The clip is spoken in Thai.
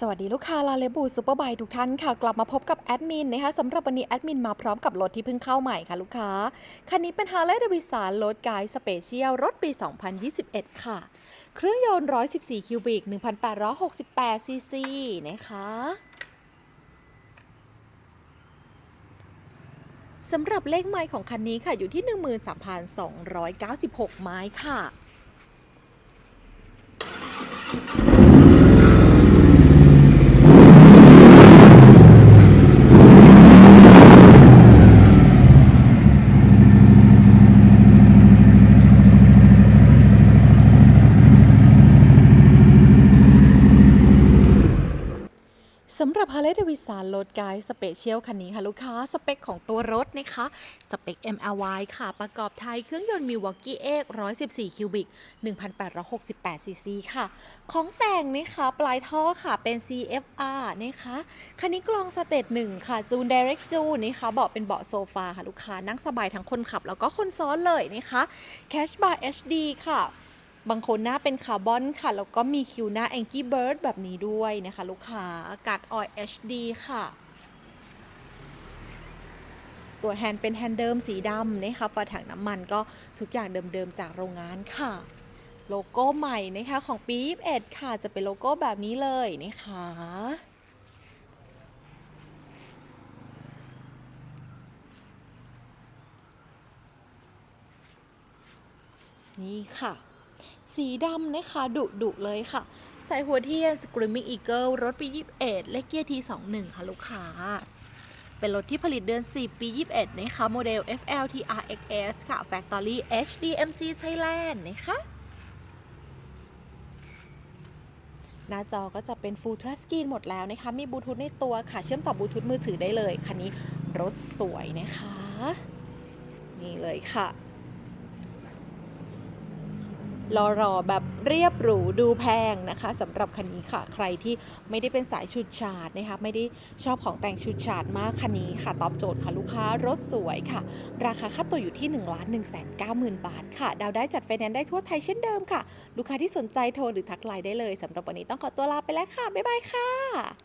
สวัสดีลูกค้าลาเลบูซูเปอร์ไบทุกท่านค่ะ กลับมาพบกับแอดมินนะคะสำหรับวันนี้แอดมินมาพร้อมกับรถที่เพิ่งเข้าใหม่ค่ะลูกค้า คันนี้เป็น Harley Davidson รถไกด์สเปเชียลรถปี 2021 ค่ะ เครื่องยนต์ 114 คิวบิก 1,868 ซีซีนะคะสำหรับเลขไมล์ของคันนี้ค่ะอยู่ที่ 13,296 ไม้ค่ะำหรับ Harley Davidson รถไกด์สเปเชียลคันนี้ค่ะลูกค้า สเปคของตัวรถนะคะ สเปค MLY ค่ะ ประกอบไทยเครื่องยนต์ Milwaukee X 114 คิวบิก 1,868 ซีซีค่ะ ของแต่งนะคะปลายท่อค่ะเป็น CFR นะคะ คันนี้กลองสเตตหนึ่งค่ะ จูน Direct จูนนะคะ เบาะเป็นเบาะโซฟาค่ะลูกค้านั่งสบายทั้งคนขับแล้วก็คนซ้อนเลยนะคะ Cash Bar HD ค่ะ บางคนหน้าเป็นคาร์บอนค่ะ แล้วก็มีคิวหน้า Angry Bird แบบนี้ด้วยนะคะ ลูกค้ากัดออย HD ค่ะ ตัวแฮนด์เป็นแฮนด์เดิมสีดำนะคะฝาถังน้ำมันก็ทุกอย่างเดิมๆจากโรงงานค่ะ โลโก้ใหม่นะคะของปี21ค่ะ จะเป็นโลโก้แบบนี้เลยนะคะนี่ค่ะ สีดำนะคะดุดุเลยค่ะ ใส่หัวเทียน Screaming Eagle รถปี 21 เลขเกียร์ที21 ค่ะลูกค้า เป็นรถที่ผลิตเดือน10ปี 21 นะคะโมเดล FLT RXS ค่ะ Factory HDMC Thailand นะคะหน้าจอก็จะเป็น Full Touch Screen หมดแล้วนะคะ มีบลูทูธในตัวค่ะ เชื่อมต่อบลูทูธมือถือได้เลย คันนี้รถสวยนะคะ นี่เลยค่ะ รอรอแบบเรียบหรูดูแพงนะคะสำหรับคันนี้ค่ะ ใครที่ไม่ได้เป็นสายชุดฉาดนะคะไม่ได้ชอบของแต่งชุดฉาดมากคันนี้ค่ะ ตอบโจทย์ค่ะลูกค้ารถสวยค่ะ ราคาค่าตัวอยู่ที่1 1 9 0 0 0 0บาทค่ะ ดาวได้จัดไฟแนนซ์ได้ทั่วไทยเช่นเดิมค่ะ ลูกค้าที่สนใจโทรหรือทักไลน์ได้เลยสำหรับวันนี้ต้องขอตัวลาไปแล้วค่ะบ๊ายบายค่ะ